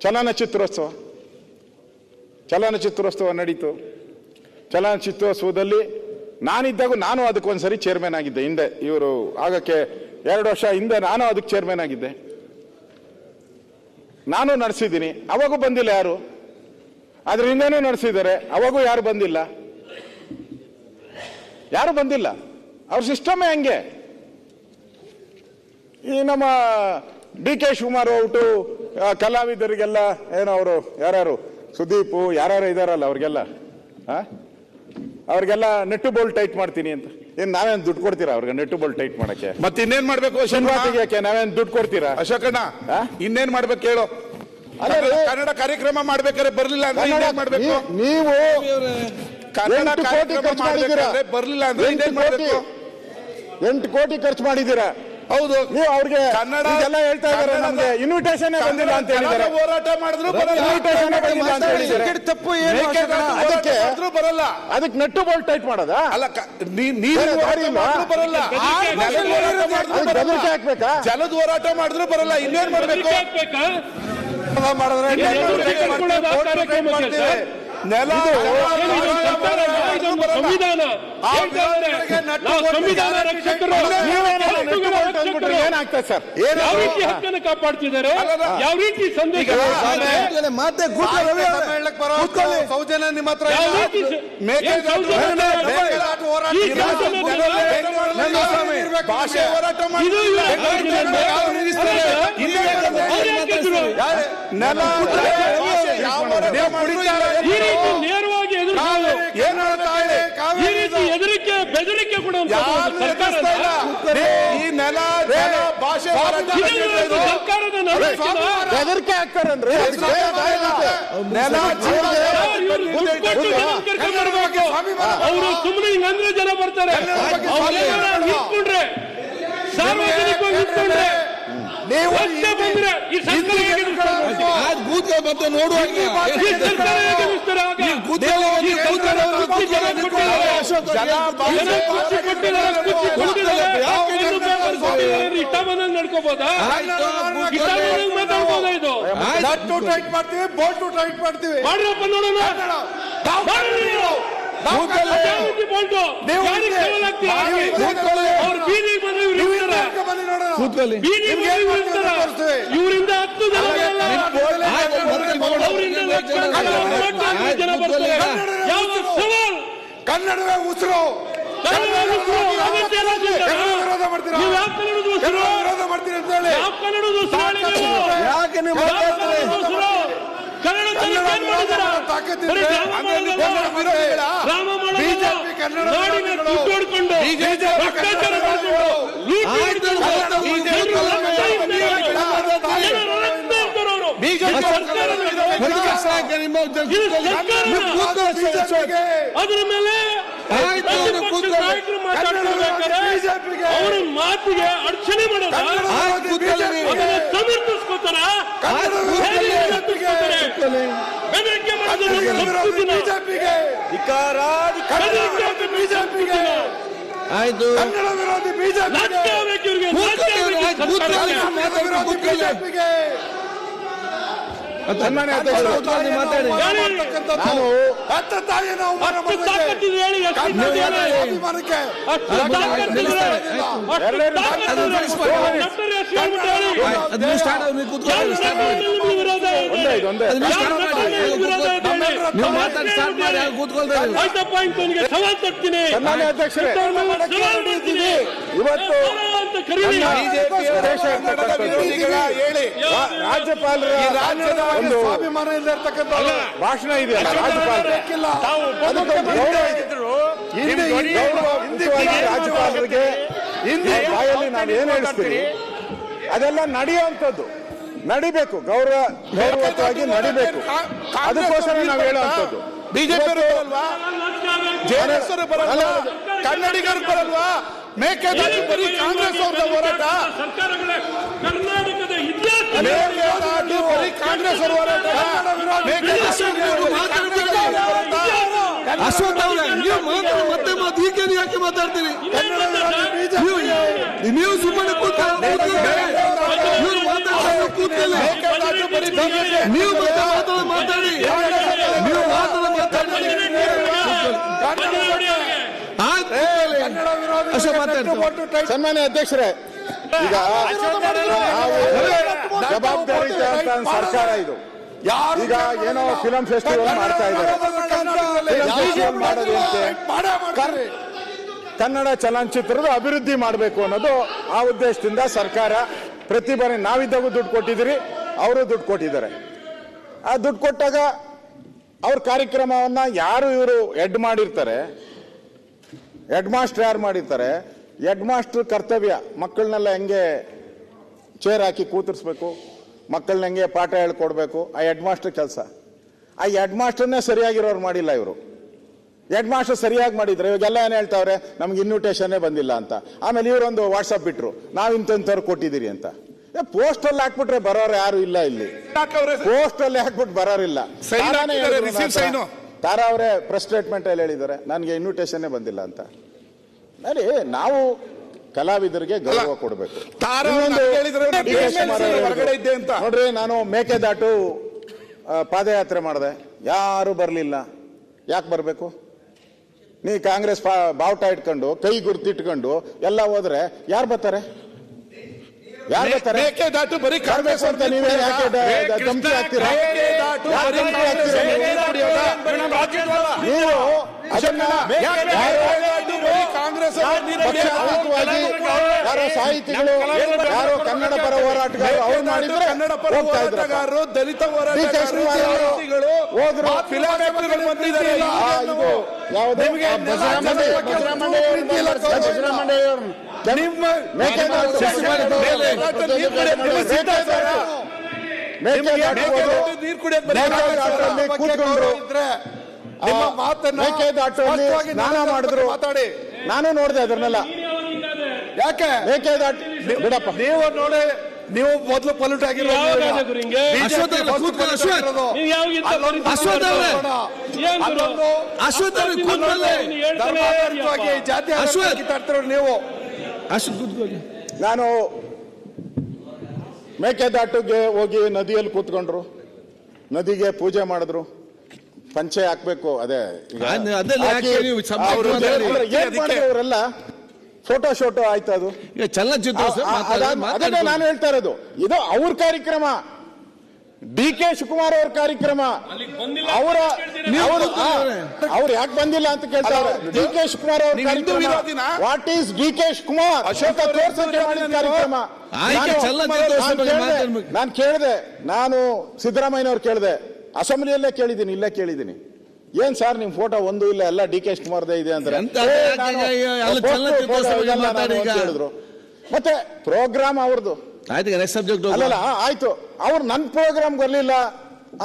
ಚಲನಚಿತ್ರೋತ್ಸವ. ಚಲನಚಿತ್ರೋತ್ಸವ ನಡೀತು. ಚಲನಚಿತ್ರೋತ್ಸವದಲ್ಲಿ ನಾನಿದ್ದಾಗ ನಾನು ಅದಕ್ಕೆ ಒಂದ್ಸರಿ ಚೇರ್ಮನ್ ಆಗಿದ್ದೆ. ಹಿಂದೆ ಇವರು ಆಗಕ್ಕೆ ಎರಡು ವರ್ಷ ಹಿಂದೆ ನಾನು ಅದಕ್ಕೆ ಚೇರ್ಮನ್ ಆಗಿದ್ದೆ. ನಾನು ನಡೆಸಿದ್ದೀನಿ. ಅವಾಗೂ ಬಂದಿಲ್ಲ ಯಾರು? ಅದರಿಂದನೂ ನಡೆಸಿದ್ದಾರೆ. ಅವಾಗೂ ಯಾರು ಬಂದಿಲ್ಲ? ಯಾರು ಬಂದಿಲ್ಲ? ಅವ್ರ ಸಿಸ್ಟಮೇ ಹಂಗೆ. ಈ ನಮ್ಮ ಡಿ ಕೆ ಶಿವಕುಮಾರ್ ಔಟು ಕಲಾವಿದರಿಗೆಲ್ಲ ಏನೋ ಅವರು ಯಾರ್ಯಾರು? ಸುದೀಪು ಯಾರ್ಯಾರು ಇದಾರಲ್ಲ ಅವ್ರಿಗೆಲ್ಲ? ಆ? ಅವ್ರಿಗೆಲ್ಲ ನೆಟ್ಟು ಬೋಲ್ ಟೈಟ್ ಮಾಡ್ತೀನಿ ಅಂತ. ಏನ್ ನಾವೇನ್ ದುಡ್ಡು ಕೊಡ್ತೀರಾ ಅವ್ರಿಗೆ ನೆಟ್ಟು ಬೋಲ್ ಟೈಟ್ ಮಾಡಕ್ಕೆ? ಮತ್ತೆ ಇನ್ನೇನ್ ಮಾಡ್ಬೇಕು ಶನಿವಾರಕ್ಕೆ ತೆಗಿಯಕ್ಕೆ ನಾವೇನ್ ದುಡ್ಡು ಕೊಡ್ತೀರಾ? ಅಶೋಕಣ್ಣ ಆ? ಇನ್ನೇನ್ ಮಾಡ್ಬೇಕು ಹೇಳು ಕನ್ನಡ- ಕಾರ್ಯಕ್ರಮ ಮಾಡ್ಬೇಕಾದ್ರೆ ಬರ್ಲಿಲ್ಲ ಅಂದ್ರೆ ಇನ್ನೇನ್ ಮಾಡ್ಬೇಕು? ನೀವು ಕನ್ನಡ ಎಂಟು ಕೋಟಿ ಕಾರ್ಯಕ್ರಮ ಮಾಡ್ಬೇಕಾದ್ರೆ ಬರ್ಲಿಲ್ಲ ಅಂದ್ರೆ ಎಂಟು ಇನ್ನೇನ್ ಮಾಡ್ಬೇಕು? ಎಂಟು ಕೋಟಿ ಖರ್ಚು ಮಾಡಿದ್ದೀರಾ? ಹೌದು. ನೀವು ಅವ್ರಿಗೆ ಕನ್ನಡ ಇದೆಲ್ಲ ಹೇಳ್ತಾ ಇದ್ದಾರೆ ನಮಗೆ. ಇನ್ವಿಟೇಷನ್ ಬಂದಿಲ್ಲ ಅಂತ ಹೇಳಿದ್ದಾರೆ. ಹೋರಾಟ ಮಾಡಿದ್ರು ಬರಲ್ಲ. ಇನ್ವಿಟೇಷನ್ ಬಂದಿಲ್ಲ ಅಂತ ಹೇಳಿದ್ದಾರೆ. ತಪ್ಪು ಏನು ಅದಕ್ಕೆ- ಬರಲ್ಲ. ಅದಕ್ಕೆ ನಟ್ಟು ಬೋಲ್ಟ್ ಟೈಟ್ ಮಾಡೋದಾ? ಅಲ್ಲ ನೀರು ಬರಲ್ಲ. ಬೆದರಿಕೆ ಹಾಕ್ಬೇಕಾ. ಜಲದ ಹೋರಾಟ ಮಾಡಿದ್ರು ಬರಲ್ಲ. ಇನ್ನೇನ್ ಮಾಡ್ಬೇಕು? ಮಾಡಿದ್ರೆ ನೆಲ ಸಂವಿಧಾನ. ಸಂವಿಧಾನ. ರಕ್ಷಕರು. ಏನಾಗ್ತದೆ ಸರ್? ಯಾವ ರೀತಿ ಹಕ್ಕನ್ನು ಕಾಪಾಡ್ತಿದ್ದಾರೆ? ಯಾವ ರೀತಿ ಸಂದೇಶ? ಮತ್ತೆ. ಸೌಜನ್ಯ ನಿಮ್ಮ ಹತ್ರ ಭಾಷೆ ಹೋರಾಟ ಮಾಡಿ? ನೆಲ ಯಾವ ರೀತಿ ನೇರವಾಗಿ ಇದೆ? ಈ ರೀತಿ ಹೆದರಿಕೆ ಬೆದರಿಕೆ ಕೂಡ? ಈ ನೆಲ ಜಲ ಭಾಷೆ. ಸರ್ಕಾರದ ಬೆದರಿಕೆ ಇರುತ್ತೆ. ನೆಲ. ಅವ್ರು ಸುಮ್ಮನೆ ಹಿಂಗಂದ್ರೆ ಜನ ಬರ್ತಾರೆ ಸಾರ್ವಜನಿಕವಾಗಿ ನಿಂತ್ಕೊಂಡ್ರೆ ನೀವು ಕೂತ್ಕೊ ಮತ್ತೆ ನೋಡುವ ನಡ್ಕೋಬೋದಾ? ಮಾತಾಡ್ಬೋದಾ ಇದು? ಟು ಟೈಟ್ ಮಾಡ್ತೀವಿ ಬೋಲ್ಟು ಟೈಟ್ ಮಾಡ್ತೀವಿ. ಮಾಡ್ರಪ್ಪ ನೋಡೋಣ. ಬೋಲ್ಟು? ಅವ್ರು ಬೀದಿಗೆ ಬಂದ್ರೆ ಕೂತ್ಕೊಳ್ಳಿ. ಇವರಿಂದ ಹತ್ತು ಜನ ಜನ ಬರ್ತಾರೆ ಕನ್ನಡವೇ ಉಸಿರು ಕನ್ನಡ? ಕನ್ನಡ ವಿರೋಧ ಮಾಡ್ತೀರಾ? ಕನ್ನಡ ಅಂತ ಹೇಳಿ? ಯಾಕೆ ನೀವು ಮಾತಾಡ್ತೀರಿ? ಕನ್ನಡದ ಸಮರ್ಥಿಸ್ಕೋತಾರೆ? ಕೂತ್ಕೊಳ್ಳಿ. ಬೆದರಿಕೆ ಕನ್ನಡ ಮಾಡೋದು ವಿರೋಧಿ ಸಂಸ್ಕೃತಿನ. ಬಿಜೆಪಿಗೆ. ಬೆದರಿಕೆ ವಿರೋಧಿ ಬಿಜೆಪಿಗೆ. ಆಯ್ತು. ಕನ್ನಡ ವಿರೋಧಿ ಬಿಜೆಪಿಗೆ. ಸನ್ಮಾನ್ಯ ಮಾತಾಡಿ. ನಾನು ಹತ್ತ ತಾಯಿ ನಾವು? ಅಭಿಮಾನಕ್ಕೆ ಸವಾಲ್ ತರ್ತೀನಿ. ಇವತ್ತು ಅಂತ ಕರೀರಿ. ಹೇಳಿ. ರಾಜ್ಯಪಾಲರ ಈ ರಾಜ್ಯದ ಒಂದು ಸ್ವಾಭಿಮಾನ ಭಾಷಣ ರಾಜ್ಯಪಾಲರ ಅದಕ್ಕೊಂದು ಗೌರವ ಇದೆ. ರಾಜ್ಯಪಾಲರಿಗೆ ಹಿಂದಿ ಬಾಯಲ್ಲಿ ನಾನು ಏನ್ ಹೇಳ್ತೀನಿ ಅದೆಲ್ಲ ನಡೆಯುವಂಥದ್ದು. ನಡಿಬೇಕು. ಗೌರವ ಗೌರವವಾಗಿ ನಡಿಬೇಕು. ಅದಕ್ಕೋಸ್ಕರ ನಾವು ಹೇಳುವಂಥದ್ದು. ಬಿಜೆಪಿ ಬರಲ್ವಾ? ಜೆಡಿಎಸ್ ಅವರು ಬರಲ್ವಾ? ಕನ್ನಡಿಗರು ಬರಲ್ವಾ? ಮೇಕೆದಾಟು ಬರೀ ಕಾಂಗ್ರೆಸ್ ಅವ್ರದ ಹೋರಾಟ. ಕರ್ನಾಟಕದ ಮೇಕೆದಾಟು ಬರೀ ಕಾಂಗ್ರೆಸ್ ಅವ್ರ ಹೋರಾಟ. ಅಶ್ವಥ್ ಅವರೇ ನೀವು ಮಾತಾಡಿ ಮತ್ತೆ ಮಾತು ಈಗ ಯಾಕೆ ಮಾತಾಡ್ತೀರಿ. ನೀವು ಸುಮ್ಮನೆ ಕೂತ್ಕೊಳ್ಳಿ ಮೇಕೆದಾಟು ಬರೀ ಬಿಜೆಪಿ. ನೀವು ಮತ್ತೆ ಮಾತಾಡ ಮಾತಾಡಿ. ನೀವು ಮಾತಾಡ. ಮಾತಾಡಿ ಅಶೋಕ್ ಮಾತಾಡ್ತಾರೆ ಸನ್ಮಾನ್ಯ ಅಧ್ಯಕ್ಷರೇ ಈಗ ಜವಾಬ್ದಾರಿ ಜವಾಬ್ದಾರಿಯುತ ಸರ್ಕಾರ ಇದು. ಯಾರು ಈಗ ಏನೋ ಫಿಲಂ ಫೆಸ್ಟಿವಲ್ ಮಾಡ್ತಾ ಇದ್ದಾರೆ. ಕನ್ನಡ ಚಲನಚಿತ್ರದ ಅಭಿವೃದ್ಧಿ ಮಾಡಬೇಕು ಅನ್ನೋದು ಆ ಉದ್ದೇಶದಿಂದ ಸರ್ಕಾರ ಪ್ರತಿ ಬಾರಿ ನಾವಿದ್ದಾಗೂ ದುಡ್ಡು ಕೊಟ್ಟಿದ್ದೀರಿ ಅವರು ದುಡ್ಡು ಕೊಟ್ಟಿದ್ದಾರೆ. ಆ ದುಡ್ಡು ಕೊಟ್ಟಾಗ ಅವ್ರ ಕಾರ್ಯಕ್ರಮವನ್ನ ಯಾರು ಇವರು ಎಡ್ ಮಾಡಿರ್ತಾರೆ ಹೆಡ್ ಮಾಸ್ಟರ್ ಯಾರು ಮಾಡಿರ್ತಾರೆ? ಹೆಡ್ ಮಾಸ್ಟರ್ ಕರ್ತವ್ಯ. ಮಕ್ಕಳನ್ನೆಲ್ಲ ಹೆಂಗೆ ಚೇರ್ ಹಾಕಿ ಕೂತರಿಸ್ಬೇಕು? ಮಕ್ಕಳನ್ನ ಹೆಂಗೆ ಪಾಠ ಹೇಳ್ಕೊಡ್ಬೇಕು? ಆ ಹೆಡ್ ಮಾಸ್ಟರ್ ಕೆಲಸ. ಆ ಹೆಡ್ ಮಾಸ್ಟರ್ನೇ ಸರಿಯಾಗಿರೋರು ಮಾಡಿಲ್ಲ ಇವರು. ಹೆಡ್ ಮಾಸ್ಟರ್ ಸರಿಯಾಗಿ ಮಾಡಿದ್ರೆ ಇವಾಗೆಲ್ಲ ಏನು ಹೇಳ್ತಾವ್ರೆ? ನಮ್ಗೆ ಇನ್ವಿಟೇಷನ್ನೇ ಬಂದಿಲ್ಲ ಅಂತ. ಆಮೇಲೆ ಇವರೊಂದು ವಾಟ್ಸಪ್ ಬಿಟ್ರು. ನಾವು ಇಂಥವ್ರು ಕೊಟ್ಟಿದ್ದೀರಿ ಅಂತ. ಪೋಸ್ಟಲ್ಲಿ ಹಾಕ್ಬಿಟ್ರೆ ಬರೋರು ಯಾರು ಇಲ್ಲ ಇಲ್ಲಿ. ಪೋಸ್ಟಲ್ಲಿ ಹಾಕ್ಬಿಟ್ಟು ಬರೋರಿಲ್ಲ. ತಾರಾ ಅವರೇ ಪ್ರೆಸ್ ಸ್ಟೇಟ್ಮೆಂಟ್ ಅಲ್ಲಿ ಹೇಳಿದ್ದಾರೆ ನನಗೆ ಇನ್ವಿಟೇಷನ್ನೇ ಬಂದಿಲ್ಲ ಅಂತ. ನೋಡಿ ನಾವು ಕಲಾವಿದರಿಗೆ ಗೌರವ ಕೊಡಬೇಕು. ನೋಡ್ರಿ ನಾನು ಮೇಕೆದಾಟು ಪಾದಯಾತ್ರೆ ಮಾಡಿದೆ. ಯಾರು ಬರಲಿಲ್ಲ. ಯಾಕೆ ಬರಬೇಕು? ನೀ ಕಾಂಗ್ರೆಸ್ ಬಾವುಟ ಇಟ್ಕೊಂಡು ಕೈ ಗುರ್ತಿಟ್ಕೊಂಡು ಎಲ್ಲ ಹೋದ್ರೆ ಯಾರು ಬರ್ತಾರೆ? ಯಾರು ಬರ್ತಾರೆ? ಮೇಕೆದಾಟು ಬರೀ ಕಾಂಗ್ರೆಸ್ ಅಂತ ನೀವೇ ಯಾಕೆ ಧಮ್ಕಿ ಹಾಕ್ತೀರಾ? ನೀವು? ಕಾಂಗ್ರೆಸ್ ಯಾರೋ ಸಾಹಿತಿಗಳು ಯಾರೋ ಕನ್ನಡ ಪರ ಹೋರಾಟಗಾರರು ಅವ್ರು ಮಾಡಿದ್ರೆ ಕನ್ನಡ ಪರ ಹೋರಾಟಗಾರರು ದಲಿತ ಹೋರಾಟಗಾರರು ಹೋದ್ರು. ಇದು ಯಾವುದು ನಿಮ್ಮ ಮೇಕೆದಾಟು ನೀರು ಕುಡಿಯೋದು ಕೂತ್ಕೊಂಡ್ರು. ನಿಮ್ಮ ಮಾತನ್ನ ಸ್ನಾನ ಮಾಡಿದ್ರು. ಮಾತಾಡಿ. ನಾನು ನೋಡಿದೆ ಅದನ್ನೆಲ್ಲ ಯಾಕೆ? ಮೇಕೆದಾಟು ಬಿಡಪ್ಪ. ನೀವು ನೋಡಿ ನೀವು ಮೊದಲು ಪೊಲ್ಯೂಟ್ ಆಗಿರೋದು. ನೀವು ನಾನು ಮೇಕೆದಾಟುಗೆ ಹೋಗಿ ನದಿಯಲ್ಲಿ ಕೂತ್ಕೊಂಡ್ರು. ನದಿಗೆ ಪೂಜೆ ಮಾಡಿದ್ರು. ಪಂಚೆ ಹಾಕ್ಬೇಕು ಅದೇ ಅವರೆಲ್ಲ ಫೋಟೋ ಶೋಟೋ ಆಯ್ತು ಅದು. ಚಲನಚಿತ್ರ ನಾನು ಹೇಳ್ತಾ ಇರೋದು. ಇದು ಅವ್ರ ಕಾರ್ಯಕ್ರಮ. ಡಿ ಕೆ ಶಿವಕುಮಾರ್ ಅವ್ರ ಕಾರ್ಯಕ್ರಮ. ಬಂದಿಲ್ಲ ಅವರ ಅವರು ಅವ್ರು ಯಾಕೆ ಬಂದಿಲ್ಲ ಅಂತ ಕೇಳ್ತಾರೆ ಡಿ ಕೆ ಶಿವಕುಮಾರ್ ಅವ್ರ ಕಾರ್ಯಕ್ರಮ. What is D K Shivakumar? Ashoka ಅಂತ ಅವ್ರ ಮಾಡಿದ ಕಾರ್ಯಕ್ರಮ. ನಾನು ಕೇಳಿದೆ. ನಾನು ಸಿದ್ದರಾಮಯ್ಯನವ್ರು ಕೇಳಿದೆ. ಅಸೆಂಬ್ಲಿಯಲ್ಲೇ ಕೇಳಿದ್ದೀನಿ ಇಲ್ಲೇ ಕೇಳಿದ್ದೀನಿ. ಏನ್ ಸರ್ ನಿಮ್ ಫೋಟೋ ಒಂದು ಇಲ್ಲ ಎಲ್ಲ ಡಿ ಕೆ ಶಿವಕುಮಾರ್ದೇ ಇದೆ ಅಂದ್ರೆ ಹೇಳಿದ್ರು ಮತ್ತೆ ಪ್ರೋಗ್ರಾಮ್ ಅವ್ರದ್ದು ಅಲ್ಲಲ್ಲ ಆಯ್ತು. ಅವ್ರು ನನ್ನ ಪ್ರೋಗ್ರಾಮ್ ಬರಲಿಲ್ಲ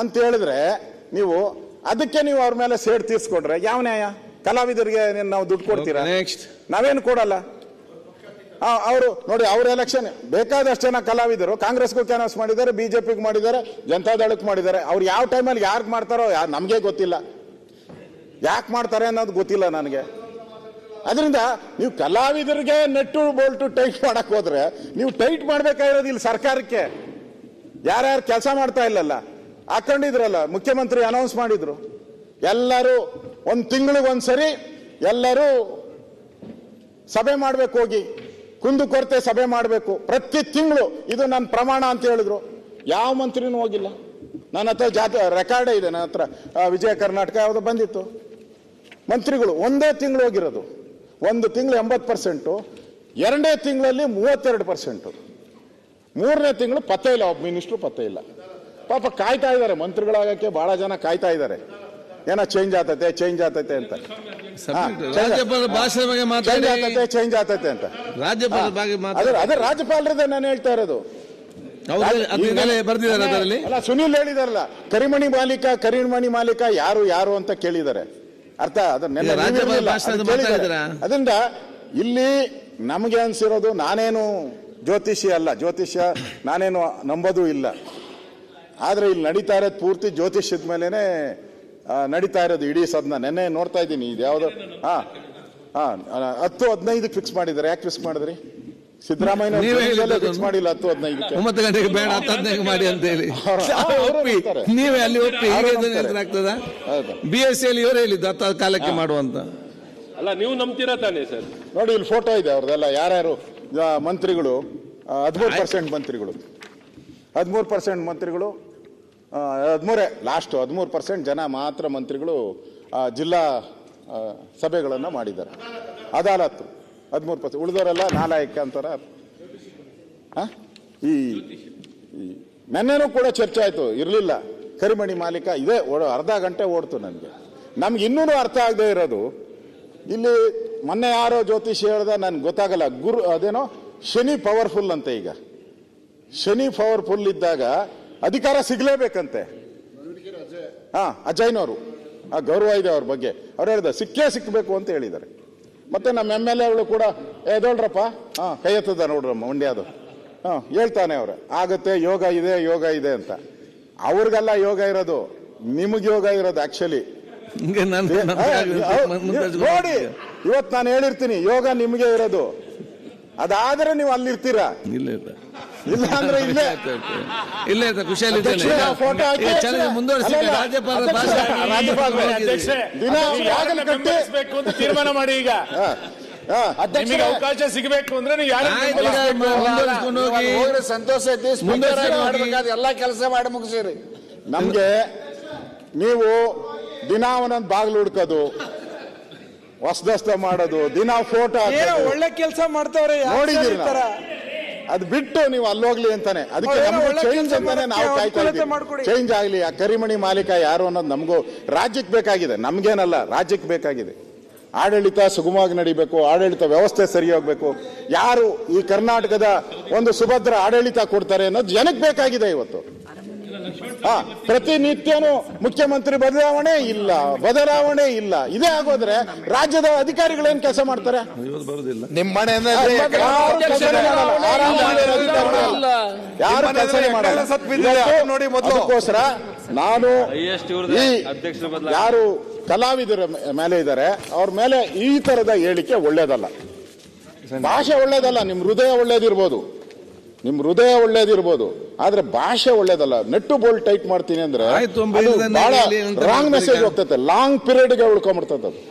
ಅಂತ ಹೇಳಿದ್ರೆ ನೀವು ಅದಕ್ಕೆ ನೀವು ಅವ್ರ ಮೇಲೆ ಸೇಡ್ ತೀರ್ಸ್ಕೊಂಡ್ರೆ ಯಾವ ನ್ಯಾಯ? ಕಲಾವಿದರಿಗೆ ನೀನ್ ನಾವು ದುಡ್ಡು ಕೊಡ್ತೀರಾ? ನೆಕ್ಸ್ಟ್ ನಾವೇನು ಕೊಡಲ್ಲ? ಅವರು, ನೋಡಿ, ಅವ್ರ ಎಲೆಕ್ಷನ್ ಬೇಕಾದಷ್ಟು ಜನ ಕಲಾವಿದರು, ಕಾಂಗ್ರೆಸ್ಗೂ ಕ್ಯಾನ್ವಸ್ ಮಾಡಿದ್ದಾರೆ ಬಿಜೆಪಿಗೆ ಮಾಡಿದ್ದಾರೆ ಜನತಾದಳಕ್ಕೆ ಮಾಡಿದ್ದಾರೆ. ಅವ್ರು ಯಾವ ಟೈಮಲ್ಲಿ ಯಾರು ಮಾಡ್ತಾರೋ ನಮಗೆ ಗೊತ್ತಿಲ್ಲ. ಯಾಕೆ ಮಾಡ್ತಾರೆ ಅನ್ನೋದು ಗೊತ್ತಿಲ್ಲ ನನಗೆ. ಅದರಿಂದ ನೀವು ಕಲಾವಿದರಿಗೆ ನೆಟ್ಟು ಬೋಲ್ಟು ಟೈಟ್ ಮಾಡಕ್ ಹೋದ್ರೆ, ನೀವು ಟೈಟ್ ಮಾಡ್ಬೇಕಾಗಿರೋದು ಇಲ್ಲಿ ಸರ್ಕಾರಕ್ಕೆ. ಯಾರ್ಯಾರು ಕೆಲಸ ಮಾಡ್ತಾ ಇಲ್ಲಲ್ಲ ಹಾಕೊಂಡಿದ್ರಲ್ಲ ಮುಖ್ಯಮಂತ್ರಿ ಅನೌನ್ಸ್ ಮಾಡಿದ್ರು. ಎಲ್ಲರೂ ಒಂದು ತಿಂಗಳಿಗೆ ಒಂದ್ಸರಿ ಎಲ್ಲರೂ ಸಭೆ ಮಾಡ್ಬೇಕು ಹೋಗಿ. ಕುಂದು ಕೊರತೆ ಸಭೆ ಮಾಡಬೇಕು. ಪ್ರತಿ ತಿಂಗಳು ಇದು ನನ್ನ ಪ್ರಮಾಣ ಅಂತ ಹೇಳಿದ್ರು. ಯಾವ ಮಂತ್ರಿನೂ ಹೋಗಿಲ್ಲ. ನನ್ನ ಹತ್ರ ಜಾತಿ ರೆಕಾರ್ಡೇ ಇದೆ, ನನ್ನ ಹತ್ರ ವಿಜಯ ಕರ್ನಾಟಕ ಯಾವುದು ಬಂದಿತ್ತು. ಮಂತ್ರಿಗಳು ಒಂದೇ ತಿಂಗಳು ಹೋಗಿರೋದು. ಒಂದು ತಿಂಗಳು ಎಂಬತ್ತು ಪರ್ಸೆಂಟು ಎರಡನೇ ತಿಂಗಳಲ್ಲಿ ಮೂವತ್ತೆರಡು ಪರ್ಸೆಂಟು ಮೂರನೇ ತಿಂಗಳು ಪತ್ತೆ ಇಲ್ಲ, ಒಬ್ಬ ಮಿನಿಸ್ಟ್ರು ಪತ್ತೆ ಇಲ್ಲ. ಪಾಪ ಕಾಯ್ತಾ ಇದ್ದಾರೆ, ಮಂತ್ರಿಗಳಾಗಕ್ಕೆ ಭಾಳ ಜನ ಕಾಯ್ತಾ ಇದ್ದಾರೆ. ಏನೋ ಚೇಂಜ್ ಆತತೆ ಚೇಂಜ್ ಆತೈತೆ ಅಂತ. ರಾಜ್ಯಪಾಲ ಬಗ್ಗೆ ಚೇಂಜ್ ಆತತೆ ಆತೈತೆ ಚೇಂಜ್ ಆತೈತೆ ಅಂತ ರಾಜ್ಯಪಾಲ ಬಗ್ಗೆ ಮಾತಾಡಿ. ಅದೇ ರಾಜ್ಯಪಾಲರದೇ ನಾನು ಹೇಳ್ತಾ ಇರೋದು. ಅಲ್ಲ ಸುನೀಲ್ ಹೇಳಿದಾರಲ್ಲ ಕರಿಮಣಿ ಮಾಲೀಕ ಕರಿಮಣಿ ಮಾಲೀಕ ಯಾರು ಯಾರು ಅಂತ ಕೇಳಿದ್ದಾರೆ. ಅರ್ಥ. ಅದರಿಂದ ಇಲ್ಲಿ ನಮಗೆ ಅನ್ಸಿರೋದು ನಾನೇನು ಜ್ಯೋತಿಷಿ ಅಲ್ಲ ಜ್ಯೋತಿಷ್ಯ ನಾನೇನು ನಂಬೋದು ಇಲ್ಲ. ಆದ್ರೆ ಇಲ್ಲಿ ನಡೀತಾ ಇರೋದು ಪೂರ್ತಿ ಜ್ಯೋತಿಷ್ಯದ ಮೇಲೇನೆ ಆ, ನಡೀತಾ ಇರೋದು ಇಡೀ ಸದನ. ನೆನ್ನೆ ನೋಡ್ತಾ ಇದ್ದೀನಿ ಇದು ಯಾವುದು ಹಾ ಹಾಂ ಹತ್ತು ಹದಿನೈದಕ್ಕೆ ಫಿಕ್ಸ್ ಮಾಡಿದ್ದಾರೆ. ಯಾಕೆ ಫಿಕ್ಸ್ ಮಾಡಿದ್ರಿ? ಸಿದ್ದರಾಮಯ್ಯ ನೀವೇ ಫಿಕ್ಸ್ ಮಾಡಿಲ್ಲ ಹತ್ತು ಹದಿನೈದಕ್ಕೆ ಒಂಬತ್ತು ಗಂಟೆಗೆ ಬೇಡ ಹತ್ತು ಹದಿನೈದು ಮಾಡಿ ಅಂತ ಹೇಳಿ. ನೀವೇ ಅಲ್ಲಿ ಒಪ್ಪಿ. ಆಗ್ತದ? ಬಿ ಎಸ್ ಸಿ ಅಲ್ಲಿ ಇವರು ಹೇಳಿದ್ದು ಹತ್ತು ಕಾಲಕ್ಕೆ ಮಾಡುವಂತ ಅಲ್ಲ ನೀವು ನಂಬ್ತೀರಾ ತಾನೇ ಸರ್? ನೋಡಿ ಇಲ್ಲಿ ಫೋಟೋ ಇದೆ ಅವ್ರದ್ದೆಲ್ಲ. ಯಾರ್ಯಾರು ಮಂತ್ರಿಗಳು ಹದಿಮೂರು ಪರ್ಸೆಂಟ್ ಮಂತ್ರಿಗಳು. ಹದಿಮೂರು ಪರ್ಸೆಂಟ್ ಮಂತ್ರಿಗಳು ಹದಿಮೂರೇ ಲಾಸ್ಟು ಹದಿಮೂರು ಪರ್ಸೆಂಟ್ ಜನ ಮಾತ್ರ ಮಂತ್ರಿಗಳು ಜಿಲ್ಲಾ ಸಭೆಗಳನ್ನು ಮಾಡಿದ್ದಾರೆ. ಅದಾಲತ್ತು, ಹದಿಮೂರು ಪರ್ಸೆಂಟ್ ಉಳಿದವರೆಲ್ಲ ನಾಲಾಯಕ ಅಂತಾರ. ಈ ನೆನ್ನೆನೂ ಕೂಡ ಚರ್ಚೆ ಆಯಿತು, ಇರಲಿಲ್ಲ. ಕರಿಮಣಿ ಮಾಲೀಕ ಇದೇ ಓಡೋ ಅರ್ಧ ಗಂಟೆ ಓಡ್ತು ನನಗೆ ನಮ್ಗೆ ಇನ್ನೂ ಅರ್ಥ ಆಗದೆ ಇರೋದು, ಇಲ್ಲಿ ಮೊನ್ನೆ ಯಾರೋ ಜ್ಯೋತಿಷಿ ಹೇಳ್ದ, ನನ್ಗೆ ಗೊತ್ತಾಗಲ್ಲ, ಗುರು, ಅದೇನೋ, ಶನಿ ಪವರ್ಫುಲ್ ಅಂತೆ ಈಗ. ಶನಿ ಪವರ್ಫುಲ್ ಇದ್ದಾಗ ಅಧಿಕಾರ ಸಿಗ್ಲೇಬೇಕಂತೆ. ಹಾ ಅಜಯ್ನವರು. ಆ ಗೌರವ ಇದೆ ಅವ್ರ ಬಗ್ಗೆ. ಅವ್ರು ಹೇಳಿದ ಸಿಕ್ಕೇ ಸಿಕ್ಕಬೇಕು ಅಂತ ಹೇಳಿದ್ದಾರೆ. ಮತ್ತೆ ನಮ್ಮ ಎಂ ಎಲ್ ಎಗಳು ಕೂಡ ಎದೋಳ್ರಪ್ಪ ಹಾ ಕೈ ಎತ್ತದ ನೋಡ್ರಮ್ಮ ಮಂಡ್ಯದು. ಹಾ ಹೇಳ್ತಾನೆ ಅವ್ರು ಆಗತ್ತೆ ಯೋಗ ಇದೆ ಯೋಗ ಇದೆ ಅಂತ. ಅವ್ರಿಗೆಲ್ಲ ಯೋಗ ಇರೋದು ನಿಮಗೆ ಯೋಗ ಇರೋದು ಆಕ್ಚುಲಿ ನೋಡಿ ಇವತ್ತು ನಾನು ಹೇಳಿರ್ತೀನಿ ಯೋಗ ನಿಮಗೆ ಇರೋದು. ಅದಾದ್ರೆ ನೀವು ಅಲ್ಲಿರ್ತೀರಾ? ಇಲ್ಲ ಇಲ್ಲ. ಇಲ್ಲ ಅಂದ್ರೆ ಇಲ್ಲೇ. ಇಲ್ಲೇ ಆಯ್ತು ಖುಷಿಯಲ್ಲಿ ಚೆನ್ನಾಗಿ ಮುಂದುವರಿಸಿ. ದಿನ ಅಂತ ತೀರ್ಮಾನ ಮಾಡಿ ಈಗ. ನಿಮಗೆ ಅವಕಾಶ ಸಿಗಬೇಕು ಅಂದ್ರೆ ನೀವು ಯಾರು ಸಂತೋಷ. ಮಾಡ್ಬೇಕಾದ ಎಲ್ಲಾ ಕೆಲಸ ಮಾಡಿ ಮುಗಿಸಿರಿ. ನಮ್ಗೆ ನೀವು ದಿನ ಒಂದೊಂದು ಬಾಗಿಲು ಹುಡ್ಕೋದು ಹೊಸದಸ್ತ ಮಾಡೋದು ದಿನ ಫೋಟೋ ಒಳ್ಳೆ ಕೆಲಸ ಮಾಡ್ತಾವ್ರೆ ತರ? ಅದು ಬಿಟ್ಟು ನೀವು ಅಲ್ಲೋಗ್ಲಿ ಅಂತಾನೆ. ಅದಕ್ಕೆ ನಮಗೂ ಚೇಂಜ್ ಅಂತಾನೆ ನಾವು ಕಾಯ್ತಾ ಚೇಂಜ್ ಆಗಲಿ ಆ ಕರಿಮಣಿ ಮಾಲೀಕ ಯಾರು ಅನ್ನೋದು ನಮಗೂ ರಾಜ್ಯಕ್ಕೆ ಬೇಕಾಗಿದೆ. ನಮ್ಗೇನಲ್ಲ ರಾಜ್ಯಕ್ಕೆ ಬೇಕಾಗಿದೆ. ಆಡಳಿತ ಸುಗಮವಾಗಿ ನಡಿಬೇಕು ಆಡಳಿತ ವ್ಯವಸ್ಥೆ ಸರಿ ಹೋಗ್ಬೇಕು ಯಾರು ಈ ಕರ್ನಾಟಕದ ಒಂದು ಸುಭದ್ರ ಆಡಳಿತ ಕೊಡ್ತಾರೆ ಅನ್ನೋದು ಜನಕ್ಕೆ ಬೇಕಾಗಿದೆ ಇವತ್ತು. ಪ್ರತಿನಿತ್ಯನೂ ಮುಖ್ಯಮಂತ್ರಿ ಬದಲಾವಣೆ ಇಲ್ಲ ಬದಲಾವಣೆ ಇಲ್ಲ. ಇದೇ ಆಗೋದ್ರೆ ರಾಜ್ಯದ ಅಧಿಕಾರಿಗಳೇನ್ ಕೆಲಸ ಮಾಡ್ತಾರೆ? ನಿಮ್ಮ ಮನೆ ಯಾರು ಕೆಲಸ ನೋಡಿ ಮೊದ್ಲು. ಅದಕ್ಕೋಸ್ಕರ ನಾನು ಯಾರು ಕಲಾವಿದರ ಮೇಲೆ ಇದ್ದಾರೆ ಅವ್ರ ಮೇಲೆ ಈ ತರದ ಹೇಳಿಕೆ ಒಳ್ಳೇದಲ್ಲ. ಭಾಷೆ ಒಳ್ಳೇದಲ್ಲ ನಿಮ್ ಹೃದಯ ಒಳ್ಳೇದಿರ್ಬೋದು. ನಿಮ್ ಹೃದಯ ಒಳ್ಳೇದಿರ್ಬೋದು ಆದ್ರೆ ಭಾಷೆ ಒಳ್ಳೇದಲ್ಲ. ನೆಟ್ಟು ಬೋಲ್ಡ್ ಟೈಟ್ ಮಾಡ್ತೀನಿ ಅಂದ್ರೆ ರಾಂಗ್ ಮೆಸೇಜ್ ಹೋಗ್ತೈತೆ ಲಾಂಗ್ ಪೀರಿಯಡ್ಗೆ ಉಳ್ಕೊಂಡ್ಬಿಡ್ತದೆ ಅದು.